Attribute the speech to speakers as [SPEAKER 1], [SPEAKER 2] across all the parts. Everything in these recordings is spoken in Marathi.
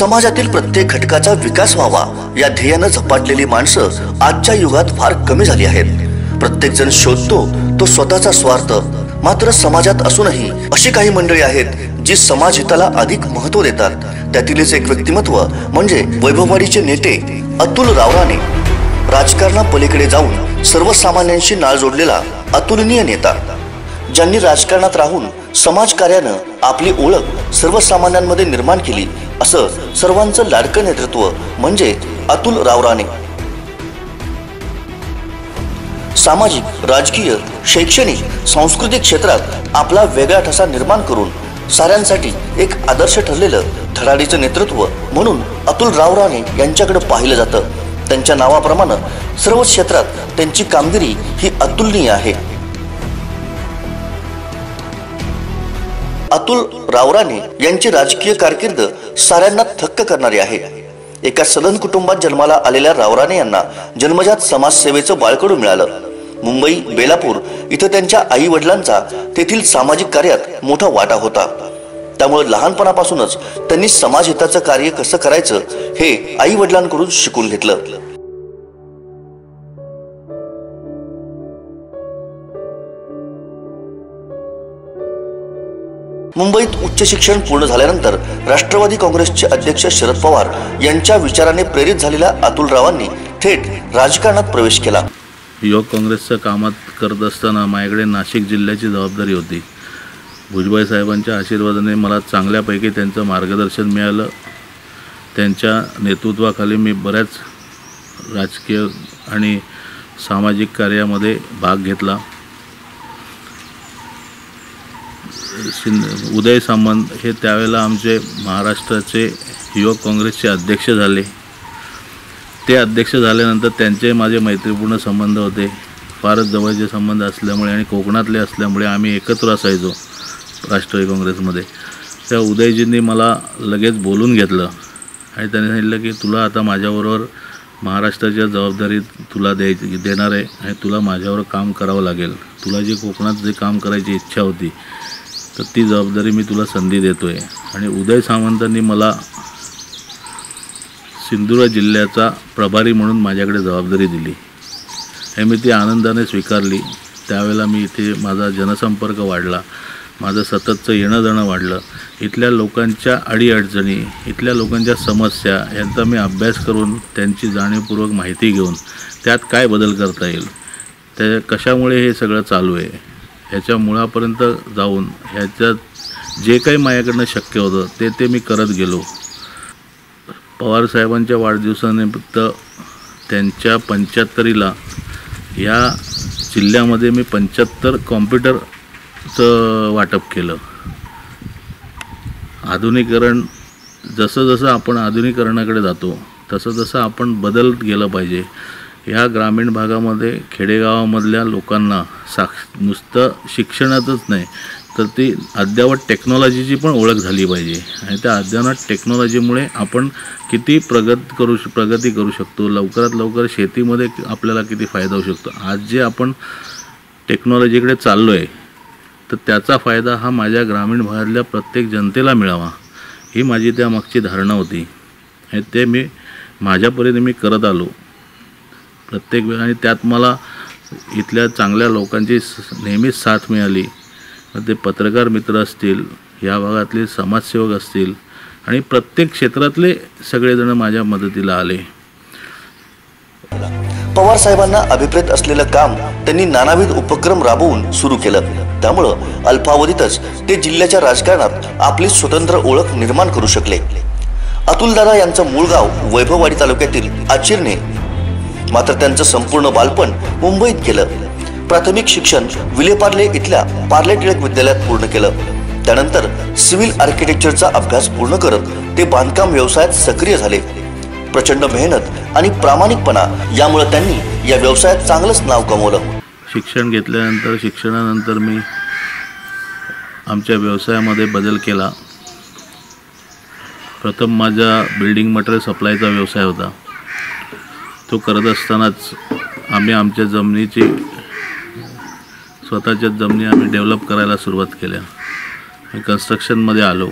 [SPEAKER 1] समाजातील प्रत्येक घटकाचा विकास व्हावा या ध्येयानं झपाटलेली माणसं आजच्या युगात फार कमी झाली आहेत. प्रत्येक जण शोधतो तो स्वतःचा स्वार्थ. मात्र समाजात असूनही अशी काही मंडळी आहेत जी समाज हिताला अधिक महत्त्व देतात. त्यातीलच एक व्यक्तिमत्व म्हणजे वैभववाडीचे नेते अतुल रावराणे. राजकारणापलीकडे जाऊन सर्वसामान्यांशी नाळ जोडलेला अतुलनीय नेता. ज्यांनी राजकारणात राहून समाजकार्यानं आपली ओळख सर्वसामान्यांमध्ये निर्माण केली असं सर्वांचं लाडकं नेतृत्व म्हणजे अतुल रावराने सामाजिक राजकीय शैक्षणिक सांस्कृतिक क्षेत्रात आपला वेगळा ठसा निर्माण करून साऱ्यांसाठी एक आदर्श ठरलेलं धडाडीचं नेतृत्व म्हणून अतुल रावराणे यांच्याकडे पाहिलं जातं. त्यांच्या नावाप्रमाणे सर्व क्षेत्रात त्यांची कामगिरी ही अतुलनीय आहे. अतुल रावराणे यांची राजकीय कारकीर्द साऱ्यांना थक्क करणारी आहे. एका सदन कुटुंबात जन्माला आलेल्या रावराणे यांना जन्मजात समाजसेवेचं बाळकडू मिळालं. मुंबई बेलापूर इथं त्यांच्या आई वडिलांचा तेथील सामाजिक कार्यात मोठा वाटा होता. त्यामुळे लहानपणापासूनच त्यांनी समाजहिताचं कार्य कसं करायचं हे आई वडिलांकडून शिकून घेतलं. मुंबईत उच्च शिक्षण पूर्ण झाल्यानंतर राष्ट्रवादी काँग्रेसचे अध्यक्ष शरद पवार यांच्या विचाराने प्रेरित झालेल्या अतुलरावांनी थेट राजकारणात प्रवेश केला.
[SPEAKER 2] युवक काँग्रेसचं कामात करत असताना माझ्याकडे नाशिक जिल्ह्याची जबाबदारी होती. भुजबळ साहेबांच्या आशीर्वादाने मला चांगल्यापैकी त्यांचं मार्गदर्शन मिळालं. त्यांच्या नेतृत्वाखाली मी बऱ्याच राजकीय आणि सामाजिक कार्यामध्ये भाग घेतला. शिंद उदय सामंत हे त्यावेळेला आमचे महाराष्ट्राचे युवक काँग्रेसचे अध्यक्ष झाले. ते अध्यक्ष झाल्यानंतर त्यांचे माझे मैत्रीपूर्ण संबंध होते. फारच जवळचे संबंध असल्यामुळे आणि कोकणातले असल्यामुळे आम्ही एकत्र असायचो राष्ट्रवादी काँग्रेसमध्ये. त्या उदयजींनी मला लगेच बोलून घेतलं आणि त्यांनी सांगितलं की तुला आता माझ्याबरोबर महाराष्ट्राच्या जबाबदारी तुला द्याय देणार आहे आणि तुला माझ्यावर काम करावं लागेल. तुला जे कोकणात जे काम करायची इच्छा होती तर ती जबाबदारी मी तुला संधी देतो आहे आणि उदय सावंतांनी मला सिंधुदुर्ग जिल्ह्याचा प्रभारी म्हणून माझ्याकडे जबाबदारी दिली. हे मी ती आनंदाने स्वीकारली. त्यावेळेला मी इथे माझा जनसंपर्क वाढला. माझं सततचं येणं जाणं वाढलं. इथल्या लोकांच्या अडीअडचणी इथल्या लोकांच्या समस्या यांचा मी अभ्यास करून त्यांची जाणीवपूर्वक माहिती घेऊन त्यात काय बदल करता येईल त्या कशामुळे हे सगळं चालू आहे ह्याच्या मुळापर्यंत जाऊन ह्याच्यात जे काही माझ्याकडनं शक्य होतं ते ते मी करत गेलो. पवारसाहेबांच्या वाढदिवसानिमित्त त्यांच्या पंच्याहत्तरीला या जिल्ह्यामध्ये मी पंच्याहत्तर कॉम्प्युटरचं वाटप केलं. आधुनिकरण जसं जसं आपण आधुनिकरणाकडे जातो तसं जसं आपण बदलत गेलं पाहिजे. ह्या ग्रामीण भागामध्ये खेडेगावामधल्या लोकांना साक्ष नुसतं शिक्षणातच नाही तर ती अद्ययावत टेक्नॉलॉजीची पण ओळख झाली पाहिजे. आणि त्या अद्ययावत टेक्नॉलॉजीमुळे आपण किती प्रगत करू श प्रगती करू शकतो लवकरात लवकर शेतीमध्ये आपल्याला किती फायदा होऊ शकतो. आज जे आपण टेक्नॉलॉजीकडे चाललो आहे तर त्याचा फायदा हा माझ्या ग्रामीण भागातल्या प्रत्येक जनतेला मिळावा. ही माझी त्यामागची धारणा होती. आणि ते मी माझ्या परीने मी करत आलो. प्रत्येक वेळा आणि त्यात मला इथल्या चांगल्या लोकांची नेहमीच साथ मिळाली. ते पत्रकार मित्र असतील या भागातले समाजसेवक असतील आणि प्रत्येक क्षेत्रातले सगळेजण माझ्या मदतीला आले.
[SPEAKER 1] पवार साहेबांना अभिप्रेत असलेलं काम त्यांनी नानाविध उपक्रम राबवून सुरू केलं. त्यामुळं अल्पावधीतच ते जिल्ह्याच्या राजकारणात आपली स्वतंत्र ओळख निर्माण करू शकले. अतुलदादा यांचं मूळ गाव वैभववाडी तालुक्यातील आचिरणे मात्र त्यांचं संपूर्ण बालपण मुंबईत केलं प्राथमिक शिक्षण विलेपार्ले इथल्या पार्ले टिळक विद्यालयात पूर्ण केलं. त्यानंतर सिव्हिल आर्किटेक्चरचा अभ्यास पूर्ण करत ते बांधकाम व्यवसायात सक्रिय झाले. प्रचंड मेहनत आणि प्रामाणिकपणा यामुळे त्यांनी या व्यवसायात चांगलंच नाव कमवलं.
[SPEAKER 2] शिक्षण घेतल्यानंतर शिक्षणानंतर मी आमच्या व्यवसायामध्ये बदल केला. प्रथम माझा बिल्डिंग मटेरियल सप्लायचा व्यवसाय होता. तो करत असतानाच आम्ही आमच्या जमिनीची स्वतःच्या जमिनी आम्ही डेव्हलप करायला सुरुवात केल्या कन्स्ट्रक्शनमध्ये आलो.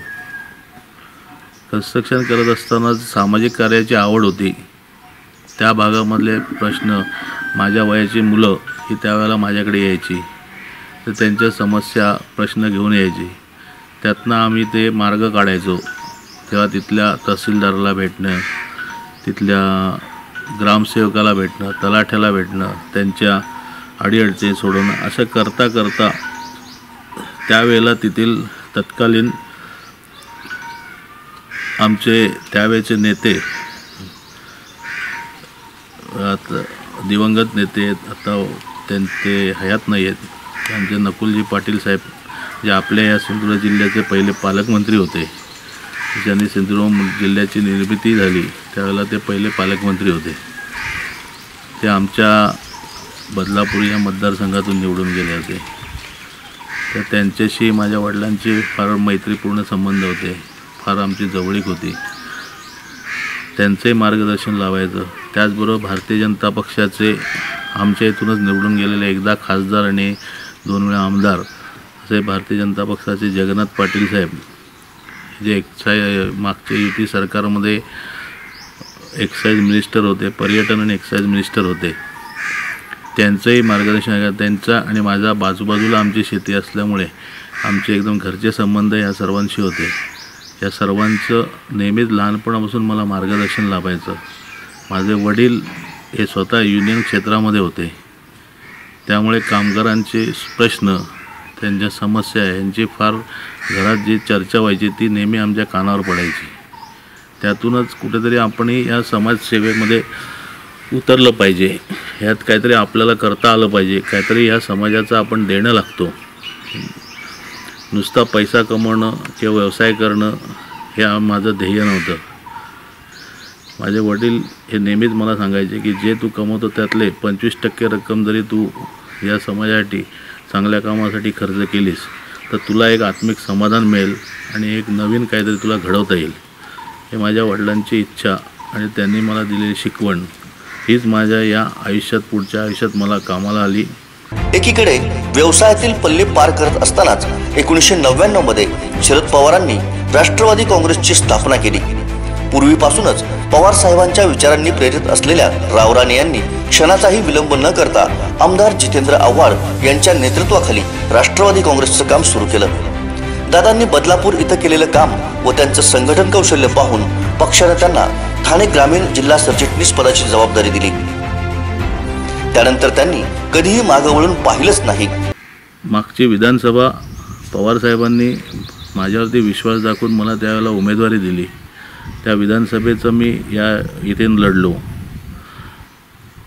[SPEAKER 2] कन्स्ट्रक्शन करत असताना सामाजिक कार्याची आवड होती. त्या भागामधले प्रश्न माझ्या वयाची मुलं ही त्यावेळेला माझ्याकडे यायची. तर त्यांच्या समस्या प्रश्न घेऊन यायची. त्यातनं आम्ही ते मार्ग काढायचो. तेव्हा तिथल्या तहसीलदाराला भेटणं तिथल्या ग्रामसेवकाला भेटणं तलाठ्याला भेटणं त्यांच्या अडीअडचणी सोडवणं असं करता करता त्यावेळेला तेथील तत्कालीन आमचे त्यावेळेचे नेते आता दिवंगत नेते आहेत आता त्यांचे हयात नाही आहेत. आमचे नकुलजी पाटील साहेब जे आपल्या या सिंधुदुर्ग जिल्ह्याचे पहिले पालकमंत्री होते. ज्यांनी सिंधुदुर्ग जिल्ह्याची निर्मिती झाली त्यावेळेला ते पहिले पालकमंत्री होते. ते आमच्या बदलापूर या मतदारसंघातून निवडून गेले होते. तर त्यांच्याशी माझ्या वडिलांचे फार मैत्रीपूर्ण संबंध होते फार आमची जवळीक होती. त्यांचंही मार्गदर्शन लावायचं. त्याचबरोबर भारतीय जनता पक्षाचे आमच्या इथूनच निवडून गेलेले एकदा खासदार आणि दोन वेळा आमदार असे भारतीय जनता पक्षाचे जगन्नाथ पाटील साहेब जे एक्साय मागच्या युती सरकारमध्ये एक्साईज मिनिस्टर होते पर्यटन आणि एक्साईज मिनिस्टर होते. त्यांचंही मार्गदर्शन आहे. त्यांचा आणि माझा बाजूबाजूला आमची शेती असल्यामुळे आमचे एकदम घरचे संबंध ह्या सर्वांशी होते. या सर्वांचं नेहमीच लहानपणापासून मला मार्गदर्शन लाभायचं. माझे वडील हे स्वतः युनियन क्षेत्रामध्ये होते. त्यामुळे कामगारांचे प्रश्न त्यांच्या समस्या यांची फार घरात जी चर्चा व्हायची ती नेहमी आमच्या कानावर पडायची. त्यातूनच कुठेतरी आपणही या समाजसेवेमध्ये उतरलं पाहिजे. ह्यात काहीतरी आपल्याला करता आलं पाहिजे. काहीतरी ह्या समाजाचं आपण देणं लागतो. नुसता पैसा कमवणं किंवा व्यवसाय करणं हे माझं ध्येय नव्हतं. माझे वडील हे नेहमीच मला सांगायचे की जे तू कमवतो त्यातले पंचवीस टक्के रक्कम जरी तू या समाजासाठी चांगल्या कामासाठी खर्च केलीस तर तुला एक आत्मिक समाधान मिळेल आणि एक नवीन काहीतरी तुला घडवता येईल. हे माझ्या वडिलांची इच्छा आणि त्यांनी मला दिलेली शिकवण. हीच माझ्या या आयुष्यात पुढच्या आयुष्यात मला कामाला आली.
[SPEAKER 1] एकीकडे व्यवसायातील पल्ले पार करत असतानाच एकोणीसशे नव्याण्णवमध्ये शरद पवारांनी राष्ट्रवादी काँग्रेसची स्थापना केली. पूर्वीपासूनच पवार साहेबांच्या विचारांनी प्रेरित असलेल्या रावराणे यांनी क्षणाचाही विलंब न करता आमदार जितेंद्र आव्हाड यांच्या नेतृत्वाखाली राष्ट्रवादी काँग्रेसचं काम सुरू केलं. दादांनी बदलापूर इथं केलेलं काम व त्यांचं संघटन कौशल्य पाहून पक्षानं त्यांना ठाणे ग्रामीण जिल्हा सरचिटणीस पदाची जबाबदारी दिली. त्यानंतर त्यांनी कधीही मागं वळून पाहिलंच नाही.
[SPEAKER 2] मागची विधानसभा पवारसाहेबांनी माझ्यावरती विश्वास दाखवून मला त्यावेळेला उमेदवारी दिली. त्या विधानसभेचं मी या इथे लढलो.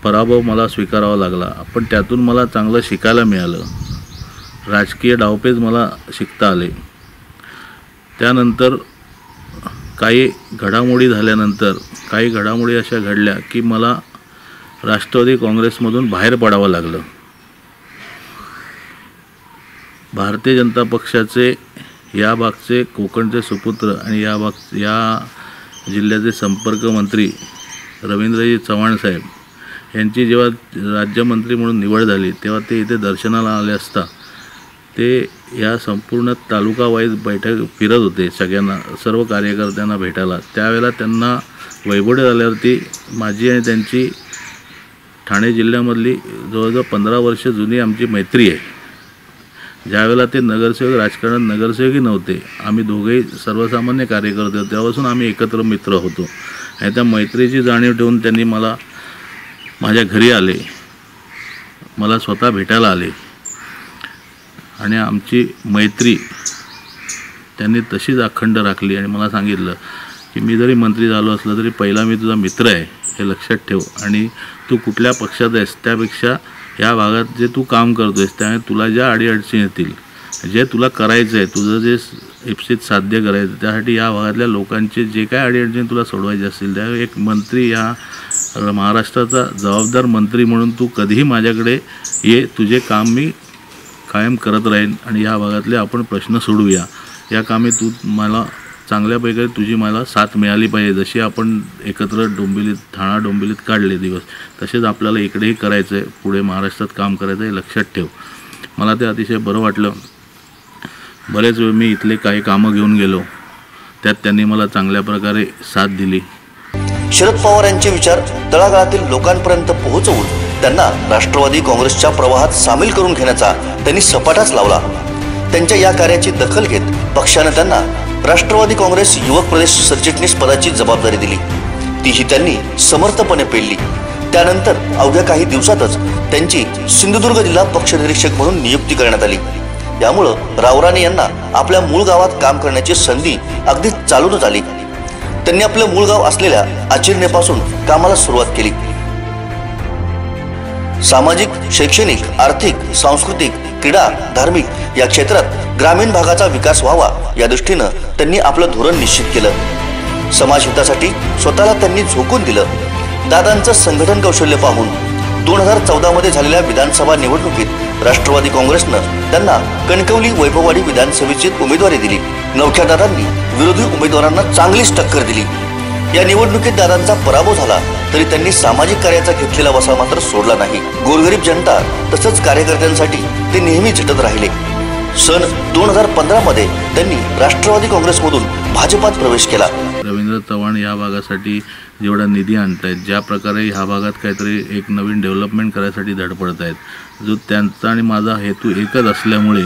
[SPEAKER 2] पराभव मला स्वीकारावा लागला पण त्यातून मला चांगलं शिकायला मिळालं. राजकीय डावपेच मला शिकता आले. त्यानंतर काही घडामोडी झाल्यानंतर काही घडामोडी अशा घडल्या की मला राष्ट्रवादी काँग्रेसमधून बाहेर पडावं लागलं. भारतीय जनता पक्षाचे या भागचे कोकणचे सुपुत्र आणि या भाग या जिल्ह्याचे संपर्क मंत्री रवींद्रजी चव्हाण साहेब यांची जेव्हा राज्यमंत्री म्हणून निवड झाली तेव्हा ते इथे दर्शनाला आले असता ते या संपूर्ण तालुका वाईज बैठक फिरत होते सगळ्यांना सर्व कार्यकर्त्यांना भेटायला. त्यावेळेला त्यांना वैभवडे झाल्यावरती माझी आणि त्यांची ठाणे जिल्ह्यामधली जवळजवळ पंधरा वर्ष जुनी आमची मैत्री आहे. ज्यावेळेला ते नगरसेवक राजकारणात नगरसेवकही नव्हते आम्ही दोघेही सर्वसामान्य कार्यकर्ते होते. तेव्हापासून आम्ही एकत्र मित्र होतो. आणि त्या मैत्रीची जाणीव ठेवून त्यांनी मला माझ्या घरी आले. मला स्वतः भेटायला आले. आणि आमची मैत्री त्यांनी तशीच अखंड राखली. आणि मला सांगितलं की मी जरी मंत्री झालो असलं तरी पहिला मी तुझा मित्र आहे हे लक्षात ठेव. आणि तू कुठल्या पक्षात आहेस त्यापेक्षा या भागात जे तू काम करतो आहेस त्यामुळे तुला ज्या अडीअडचणी येतील जे तुला करायचं आहे तुझं जे इप्सित साध्य करायचं त्यासाठी या भागातल्या लोकांचे जे काय अडीअडचणी तुला सोडवायचे असतील त्यावेळी एक मंत्री या महाराष्ट्राचा जबाबदार मंत्री म्हणून तू कधीही माझ्याकडे ये तुझे काम मी कायम करत राहीन आणि या भागातले आपण प्रश्न सोडूया या कामी तू मला चांगल्यापैकी तुझी मला साथ मिळाली पाहिजे. जशी आपण एकत्र डोंबिवलीत ठाणा डोंबिवलीत काढले दिवस तसेच आपल्याला इकडेही करायचं आहे पुढे महाराष्ट्रात काम करायचं आहे लक्षात ठेव. मला ते अतिशय बरं वाटलं. बरेच वेळ मी इथले काही कामं घेऊन गेलो. त्यात त्यांनी मला चांगल्या प्रकारे साथ दिली.
[SPEAKER 1] शरद पवार यांचे विचार तळागाळातील लोकांपर्यंत पोहोचवून त्यांना राष्ट्रवादी काँग्रेसच्या प्रवाहात सामील करून घेण्याचा त्यांनी सपाटाच लावला. त्यांच्या या कार्याची दखल घेत पक्षाने त्यांना राष्ट्रवादी काँग्रेस युवक प्रदेश सरचिटणीस पदाची जबाबदारी दिली. तीही त्यांनी समर्थपणे पेलली. त्यानंतर अवघ्या काही दिवसातच त्यांची सिंधुदुर्ग जिल्हा पक्ष निरीक्षक म्हणून नियुक्ती करण्यात आली. यामुळं रावराणे यांना आपल्या मूळ गावात काम करण्याची संधी अगदी चालूनच आली त्यांनी आपलं मूळ गाव असलेल्या आचिरनेपासून कामाला सुरुवात केली. सामाजिक शैक्षणिक आर्थिक सांस्कृतिक क्रीडा धार्मिक या क्षेत्रात ग्रामीण भागाचा विकास व्हावा या दृष्टीनं त्यांनी आपलं धोरण निश्चित केलं. समाज हितासाठी स्वतःला त्यांनी झोकून दिलं. दादांचं संघटन कौशल्य पाहून दोन हजार चौदा मध्ये झालेल्या विधानसभा निवडणुकीत राष्ट्रवादी काँग्रेसनं त्यांना कणकवली वैभववाडी विधानसभेची उमेदवारी दिली. नवख्या दादांनी विरोधी उमेदवारांना चांगलीच टक्कर दिली. या निवडणुकीत दादांचा पराभव झाला तरी त्यांनी सामाजिक कार्याचा घेतलेला वसा मात्र सोडला नाही. गोरगरीब जनता तसंच कार्यकर्त्यांसाठी ते नेहमी झटत राहिले. सन दोन हजार पंधरा मध्ये त्यांनी राष्ट्रवादी काँग्रेसमधून भाजपात प्रवेश केला.
[SPEAKER 2] रवींद्र चव्हाण या भागासाठी जेवढा निधी आणत आहेत ज्या प्रकारे ह्या भागात काहीतरी एक नवीन डेव्हलपमेंट करायसाठी धडपडत आहेत जो त्यांचा आणि माझा हेतू एकच असल्यामुळे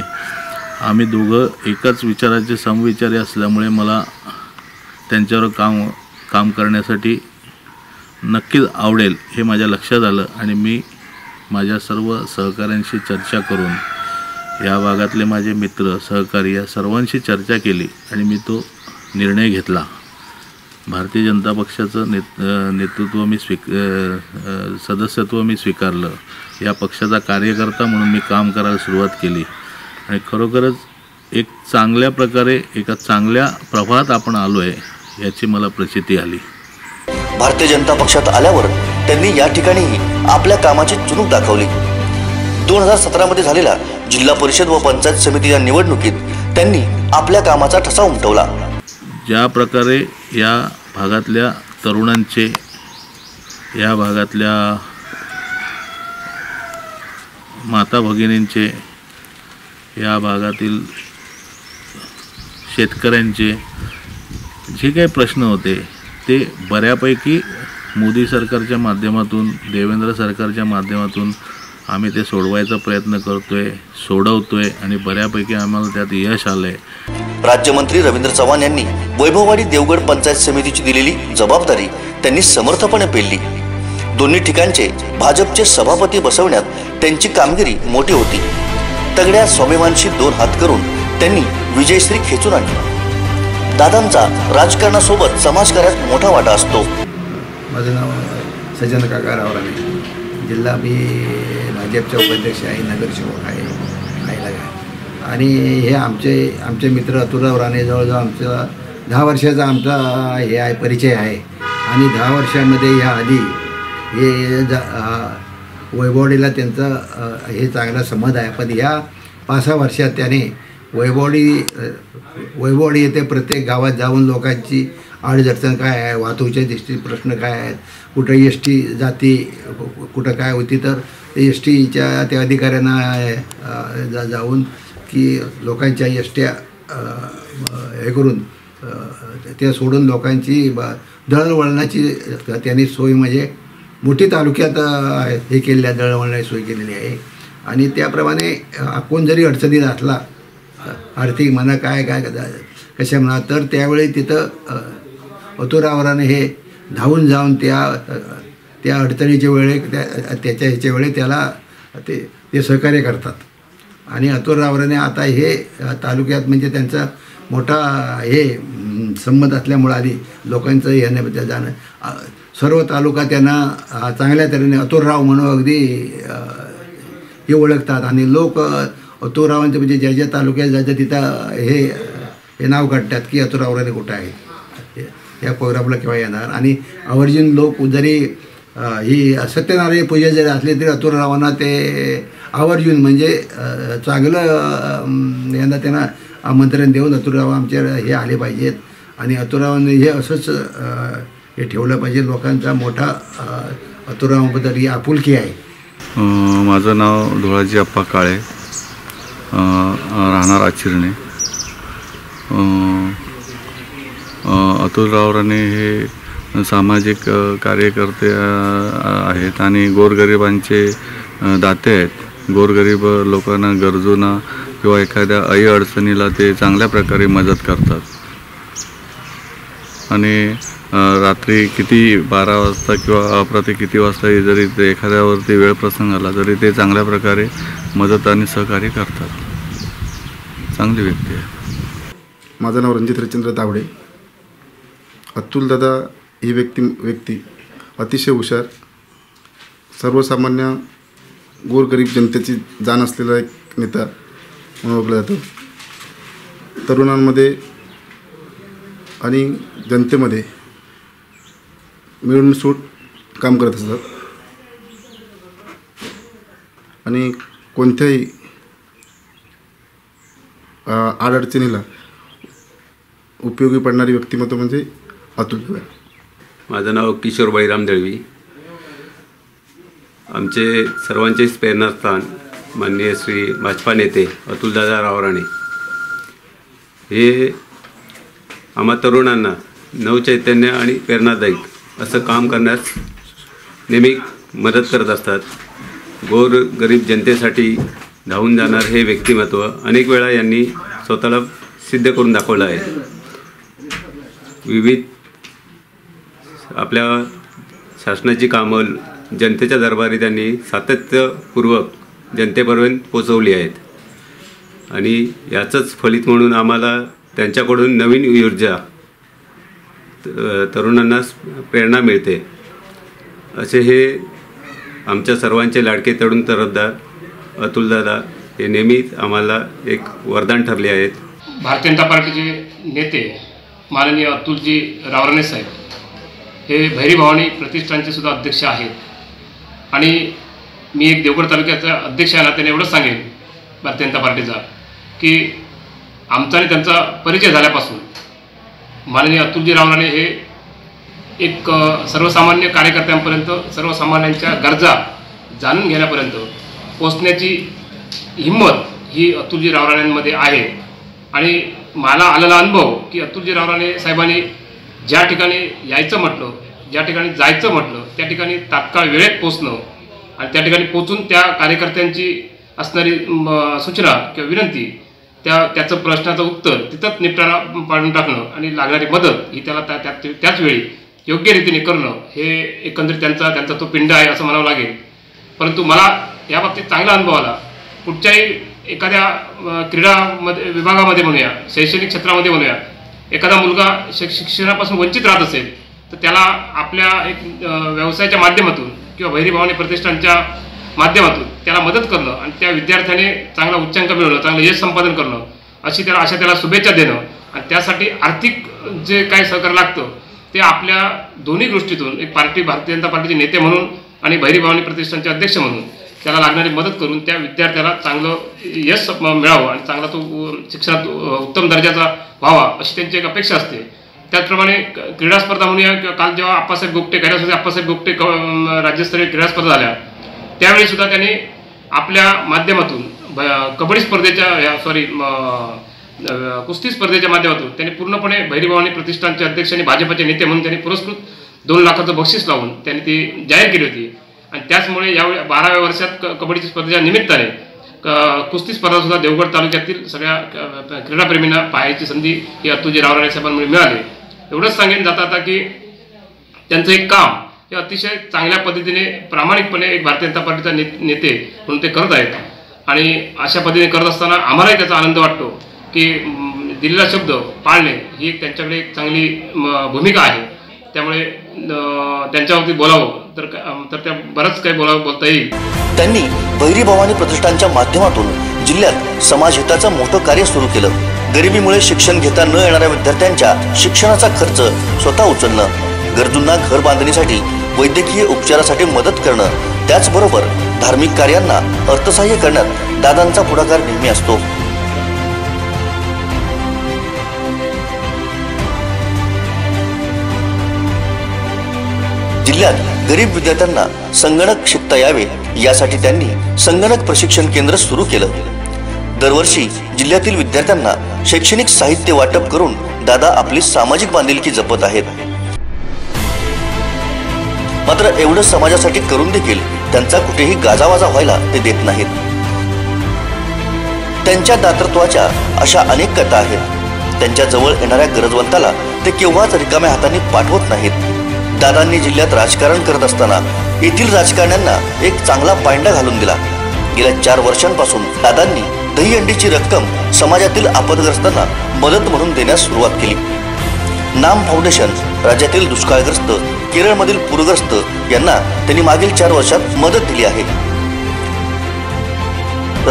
[SPEAKER 2] आम्ही दोघं एकाच विचाराचे समविचारी असल्यामुळे मला त्यांच्यावर काम काम करण्यासाठी नक्कीच आवडेल हे माझ्या लक्षात आलं आणि मी माझ्या सर्व सहकाऱ्यांशी चर्चा करून या भागातले माझे मित्र सहकारी या सर्वांशी चर्चा केली आणि मी तो निर्णय घेतला. भारतीय जनता पक्षाचं नेत नेतृत्व मी स्वीक सदस्यत्व मी स्वीकारलं. या पक्षाचा कार्यकर्ता म्हणून मी काम करायला सुरुवात केली. आणि खरोखरच एक चांगल्या प्रकारे एका चांगल्या प्रभात आपण आलो आहे याची मला प्रचिती आली.
[SPEAKER 1] भारतीय जनता पक्षात आल्यावर त्यांनी या ठिकाणीही आपल्या कामाची चुणूक दाखवली. दोन हजार सतरामध्ये झालेल्या जिल्हा परिषद व पंचायत समिती या निवडणुकीत त्यांनी आपल्या कामाचा ठसा उमटवला.
[SPEAKER 2] ज्या प्रकारे या भागातल्या तरुणांचे या भागातल्या माता भगिनींचे या भागातील शेतकऱ्यांचे जे काही प्रश्न होते ते बऱ्यापैकी मोदी सरकारच्या माध्यमातून देवेंद्र सरकारच्या माध्यमातून आम्ही ते सोडवायचा प्रयत्न करतोय सोडवतोय आणि बऱ्यापैकी आम्हाला त्यात यश आलं आहे
[SPEAKER 1] राज्यमंत्री रवींद्र चव्हाण यांनी वैभववाडी देवगड पंचायत समितीची दिलेली जबाबदारी त्यांनी समर्थपणे पेलली. दोन्ही ठिकाणचे भाजपचे सभापती बसवण्यात त्यांची कामगिरी मोठी होती. तगड्या स्वाभिमानशी दोन हात करून त्यांनी विजयश्री खेचून आणली. दादांचा राजकारणासोबत समाजकार्यात मोठा वाटा असतो.
[SPEAKER 3] माझं नाव सज्जन काका रावराणे जिल्हा मी भाजपचे उपाध्यक्ष आहे नगरसेवक आहे आहे आहे. आणि हे आमचे आमचे मित्र अतुलराव राणे जवळजवळ आमचा दहा वर्षाचा आमचा हे आहे परिचय आहे. आणि दहा वर्षामध्ये ह्या आधी हे जा वैभवडीला त्यांचं हे चांगला संबंध आहे. पण ह्या पाच सहा वर्षात त्याने वैभवडी अ, वैभवडी येथे प्रत्येक गावात जाऊन लोकांची अडचण काय आहे वाहतुकीच्या दृष्टीचे प्रश्न काय आहेत कुठं एस टी जाती कुठं काय होती तर एस टीच्या त्या अधिकाऱ्यांना जा जाऊन की लोकांच्या एस ट्या हे करून त्या सोडून लोकांची ब दळणवळणाची त्यांनी सोय म्हणजे मोठी तालुक्यात हे केलेली आहे दळणवळणाची सोय केलेली आहे. आणि त्याप्रमाणे कोण जरी अडचणीत असला आर्थिक म्हणा काय काय कशा म्हणा. तर त्यावेळी तिथं अतुरावराने हे धावून जाऊन त्या त्या अडचणीच्या वेळे त्या त्याच्या ह्याच्या वेळी त्याला ते ते सहकार्य करतात. आणि अतुरावराने आता हे तालुक्यात म्हणजे त्यांचा मोठा हे संबंध असल्यामुळं आधी लोकांचं येण्याबद्दल जाणं सर्व तालुका त्यांना चांगल्या तऱ्हेने अतुरराव म्हणून अगदी हे ओळखतात. आणि लोक अतुरावांचे म्हणजे ज्या ज्या तालुक्यात जायचं तिथं हे हे नाव काढतात की अतुरावराने कुठं आहे या प्रोग्रामला केव्हा येणार? आणि आवर्जून लोक जरी ही सत्यनारायण पूजा जरी असली तरी अतुररावांना ते आवर्जून म्हणजे चांगलं यांना त्यांना आमंत्रण देऊन अतुराव आमच्या हे आले पाहिजेत. आणि अतुरावांनी हे असंच हे ठेवलं पाहिजे. लोकांचा मोठा अ, अतुरावांबद्दल ही आपुलकी आहे.
[SPEAKER 4] माझं नाव धुळाजी अप्पा काळे. राहणार आचिरणे. अतुल रावराणे हे सामाजिक कार्यकर्ते आहेत आणि गोरगरिबांचे दाते आहेत. गोरगरीब लोकांना गरजूंना किंवा एखाद्या अई अडचणीला ते चांगल्या प्रकारे मदत करतात. आणि रात्री किती बारा वाजता किंवा अप्रती किती वाजता जरी ते एखाद्यावरती वेळ प्रसंग आला तरी ते चांगल्या प्रकारे मदत आणि सहकार्य करतात. चांगली व्यक्ती आहे.
[SPEAKER 5] माझं नाव रणजित रचंद्र तावडे. अतुल दादा ही व्यक्ती व्यक्ती अतिशय हुशार सर्वसामान्य गोरगरीब जनतेची जाण असलेला एक नेता म्हणून ओळखला जातो. तरुणांमध्ये आणि जनतेमध्ये मिळून सूट काम करत असतात. आणि कोणत्याही आडअडचणीला उपयोगी पडणारी व्यक्तिमत्व म्हणजे अतुल
[SPEAKER 6] माझं नाव किशोर बळीराम दळवी. आमचे सर्वांचेच प्रेरणास्थान माननीय श्री भाजपा नेते अतुलदादा रावराणे हे आम्हा तरुणांना नवचैतन्य आणि प्रेरणादायक असं काम करण्यास नेहमी मदत करत असतात. गोर गरीब जनतेसाठी धावून जाणार हे व्यक्तिमत्व अनेक वेळा यांनी स्वतःला सिद्ध करून दाखवलं आहे. विविध आपल्या शासनाची कामं जनतेच्या दरबारी त्यांनी सातत्यपूर्वक जनतेपर्यंत पोचवली आहेत. आणि याचंच फलित म्हणून आम्हाला त्यांच्याकडून नवीन ऊर्जा तरुणांना प्रेरणा मिळते. असे हे आमच्या सर्वांचे लाडके तरुण तरफदार अतुलदादा हे नेहमीच आम्हाला एक वरदान ठरले आहेत.
[SPEAKER 7] भारतीय जनता पार्टीचे नेते माननीय अतुलजी रावराणे साहेब हे भैरीभावानी प्रतिष्ठानचे सुद्धा अध्यक्ष आहेत. आणि मी एक देवगड तालुक्याचा अध्यक्ष आहे ना त्याने एवढंच सांगेन भारतीय जनता पार्टीचा की आमचा आणि त्यांचा परिचय झाल्यापासून माननीय अतुलजी रावराणे हे एक सर्वसामान्य कार्यकर्त्यांपर्यंत सर्वसामान्यांच्या गरजा जाणून घेण्यापर्यंत पोचण्याची हिंमत ही अतुलजी रावराणेंमध्ये आहे. आणि मला आलेला अनुभव की अतुलजी रावराणे साहेबांनी ज्या ठिकाणी यायचं म्हटलं ज्या ठिकाणी जायचं म्हटलं त्या ठिकाणी तात्काळ वेळेत पोचणं आणि त्या ठिकाणी पोचून त्या कार्यकर्त्यांची असणारी सूचना किंवा विनंती त्या त्याचं प्रश्नाचं उत्तर तिथंच निपटारा पाडून टाकणं आणि लागणारी मदत ही त्याला त्या त्या- त्याच वेळी योग्य रीतीने करणं हे एकंदरीत त्यांचा त्यांचा तो पिंड आहे असं म्हणावं लागेल. परंतु मला या बाबतीत चांगला अनुभव आला. कुठच्याही एखाद्या क्रीडामध्ये विभागामध्ये म्हणूया शैक्षणिक क्षेत्रामध्ये म्हणूया एखादा मुलगा शिक शिक्षणापासून वंचित राहत असेल तर त्याला आपल्या एक व्यवसायाच्या माध्यमातून किंवा बहिरी भवानी प्रतिष्ठानच्या माध्यमातून त्याला मदत करणं आणि त्या विद्यार्थ्याने चांगला उच्चांक मिळवणं चांगलं यश संपादन करणं अशी त्याला अशा त्याला शुभेच्छा देणं आणि त्यासाठी आर्थिक जे काय सहकार्य लागतं ते आपल्या दोन्ही गोष्टीतून एक पार्टी भारतीय जनता पार्टीचे नेते म्हणून आणि बहिरी भवानी प्रतिष्ठानचे अध्यक्ष म्हणून त्याला लागणारी मदत करून त्या विद्यार्थ्याला चांगलं यश मिळावं आणि चांगला तो शिक्षणात उत्तम दर्जाचा व्हावा अशी त्यांची एक अपेक्षा असते. त्याचप्रमाणे क्रीडास्पर्धा क्रीडा स्पर्धा म्हणूया किंवा काल जेव्हा आप्पासाहेब गोपटे होते आप्पासाहेब गोपटे क राज्यस्तरीय क्रीडा स्पर्धा झाल्या त्यावेळी सुद्धा त्यांनी आपल्या माध्यमातून ब- कबड्डी स्पर्धेच्या या सॉरी कुस्ती स्पर्धेच्या माध्यमातून त्यांनी पूर्णपणे भैरीभावानी प्रतिष्ठानचे अध्यक्ष आणि भाजपचे नेते म्हणून त्यांनी पुरस्कृत दोन लाखाचं बक्षीस लावून त्यांनी ती जाहीर केली होती. आणि त्याचमुळे यावेळी बाराव्या वर्षात क कबड्डीच्या स्पर्धेच्या निमित्ताने क- कुस्ती स्पर्धा सुद्धा देवगड तालुक्यातील सगळ्या क- क्रीडाप्रेमींना पाहायची संधी ही अतुजी रावराणे साहेबांमुळे मिळाली. एवढंच सांगेन जाता आता की त्यांचं एक काम हे अतिशय चांगल्या पद्धतीने प्रामाणिकपणे एक भारतीय जनता पार्टीचा ने नेते म्हणून ते करत आहेत. आणि अशा पद्धतीने करत असताना आम्हालाही त्याचा आनंद वाटतो की दिलेला शब्द पाळणे ही एक त्यांच्याकडे एक चांगली म, भूमिका आहे. त्यामुळे त्यांच्यावरती बोलावं. तर तर त्या बरंच काही बोलावं बोलता येईल.
[SPEAKER 1] त्यांनी भैरी भवानी प्रतिष्ठानच्या माध्यमातून जिल्ह्यात समाजहिताचं मोठं कार्य सुरू केलं. गरिबीमुळे शिक्षण घेता न येणाऱ्या विद्यार्थ्यांच्या शिक्षणाचा खर्च स्वतः उचलणं गरजूंना घर बांधणीसाठी वैद्यकीय उपचारासाठी मदत करणं त्याचबरोबर धार्मिक कार्यांना अर्थसहाय्य करण्यात दादांचा पुढाकार नेहमी असतो. जिल्ह्यात गरीब विद्यार्थ्यांना संगणक शिकता यावे यासाठी त्यांनी संगणक प्रशिक्षण केंद्र सुरू केलं. दरवर्षी जिल्ह्यातील विद्यार्थ्यांना शैक्षणिक साहित्य वाटप करून दादा आपली सामाजिक बांधिलकी जपत आहेत. मात्र एवढं समाजासाठी करून देखील त्यांचा कुठेही गाजावाजा व्हायला ते देत नाहीत. त्यांच्या दातृत्वाच्या अशा अनेक कथा आहेत. त्यांच्या जवळ येणाऱ्या गरजवंताला ते केव्हाच रिकाम्या हाताने पाठवत नाहीत. दादांनी जिल्ह्यात राजकारण करत असताना येथील राजकारण्यांना एक चांगला पायंडा घालून दिला. गेल्या चार वर्षांपासून दादांनी दहीहंडीची रक्कम समाजातील आपदग्रस्तांना मदत म्हणून देण्यास सुरुवात केली. नाम फाउंडेशन राज्यातील दुष्काळग्रस्त केरळमधील पूरग्रस्त यांना त्यांनी मागील चार वर्षात मदत दिली आहे.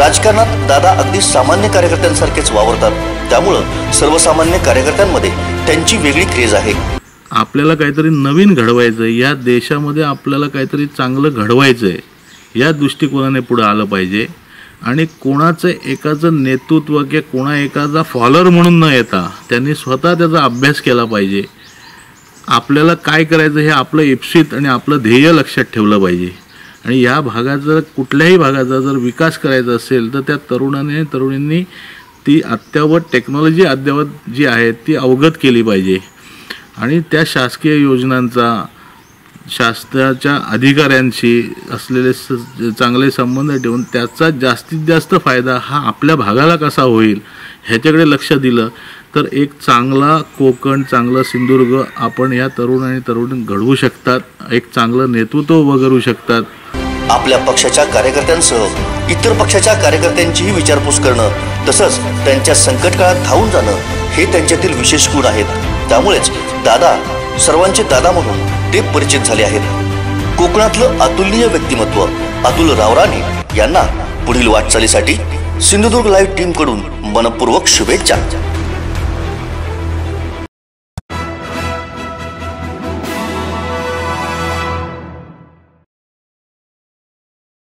[SPEAKER 1] राजकारणात दादा अगदी सामान्य कार्यकर्त्यांसारखेच वावरतात. त्यामुळं सर्वसामान्य कार्यकर्त्यांमध्ये त्यांची वेगळी क्रेज आहे.
[SPEAKER 2] आपल्याला काहीतरी नवीन घडवायचं आहे या देशामध्ये आपल्याला काहीतरी चांगलं घडवायचं आहे या दृष्टिकोनाने पुढं आलं पाहिजे. आणि कोणाचं एकाचं नेतृत्व किंवा कोणा एकाचा फॉलोअर म्हणून न येता त्यांनी स्वतः त्याचा अभ्यास केला पाहिजे. आपल्याला काय करायचं हे आपलं इप्सित आणि आपलं ध्येय लक्षात ठेवलं पाहिजे. आणि या भागात जर कुठल्याही भागाचा जर विकास करायचा असेल तर त्या तरुणाने तरुणींनी ती अद्ययावत टेक्नॉलॉजी अद्ययावत जी आहे ती अवगत केली पाहिजे. आणि त्या शासकीय योजनांचा शास्त्राच्या अधिकाऱ्यांशी असलेले स चांगले संबंध ठेवून त्याचा जास्तीत जास्त फायदा हा आपल्या भागाला कसा होईल ह्याच्याकडे लक्ष दिलं तर एक चांगला कोकण चांगलं सिंधुदुर्ग आपण या तरुण आणि तरुणी घडवू शकतात एक चांगलं नेतृत्व उभं करू शकतात.
[SPEAKER 1] आपल्या पक्षाच्या कार्यकर्त्यांसह इतर पक्षाच्या कार्यकर्त्यांचीही विचारपूस करणं तसंच त्यांच्या संकट काळात धावून जाणं हे त्यांच्यातील विशेष गुण आहेत. त्यामुळेच दादा सर्वांचे दादा म्हणून ते परिचित झाले आहेत. कोकणातलं अतुलनीय व्यक्तिमत्व अतुल रावराणे यांना पुढील वाटचालीसाठी सिंधुदुर्ग लाईव्ह टीमकडून मनपूर्वक शुभेच्छा.